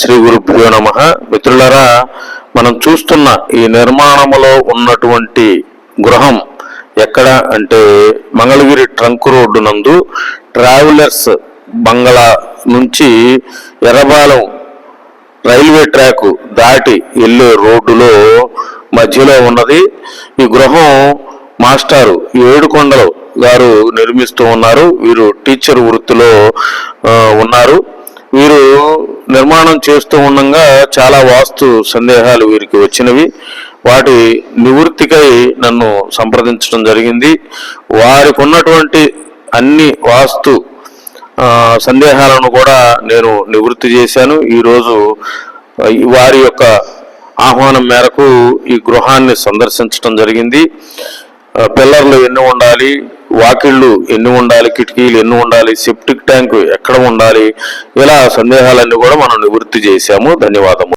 శ్రీ గురుభ్యో నమ. మిత్రులరా మనం చూస్తున్న ఈ నిర్మాణములో ఉన్నటువంటి గృహం ఎక్కడ అంటే మంగళగిరి ట్రంక్ రోడ్డు నందు ట్రావెలర్స్ బంగ్లా నుంచి ఎర్రబాలెం రైల్వే ట్రాక్ దాటి వెళ్ళే రోడ్డులో మధ్యలో ఉన్నది. ఈ గృహం మాస్టారు ఏడుకొండలు గారు నిర్మిస్తూ ఉన్నారు. వీరు టీచర్ వృత్తిలో ఉన్నారు. వీరు నిర్మాణం చేస్తూ ఉండగా చాలా వాస్తు సందేహాలు వీరికి వచ్చినవి. వాటి నివృత్తికై నన్ను సంప్రదించడం జరిగింది. వారికి ఉన్నటువంటి అన్ని వాస్తు సందేహాలను కూడా నేను నివృత్తి చేశాను. ఈరోజు వారి యొక్క ఆహ్వానం మేరకు ఈ గృహాన్ని సందర్శించడం జరిగింది. పిల్లర్లు ఎన్ని ఉండాలి? వాకిళ్ళు ఎన్ని ఉండాలి కిటికీలు ఎన్ని ఉండాలి సెప్టిక్ ట్యాంక్ ఎక్కడ ఉండాలి ఇలా సందేహాలన్నీ కూడా మనం నివృత్తి చేశాము. ధన్యవాదము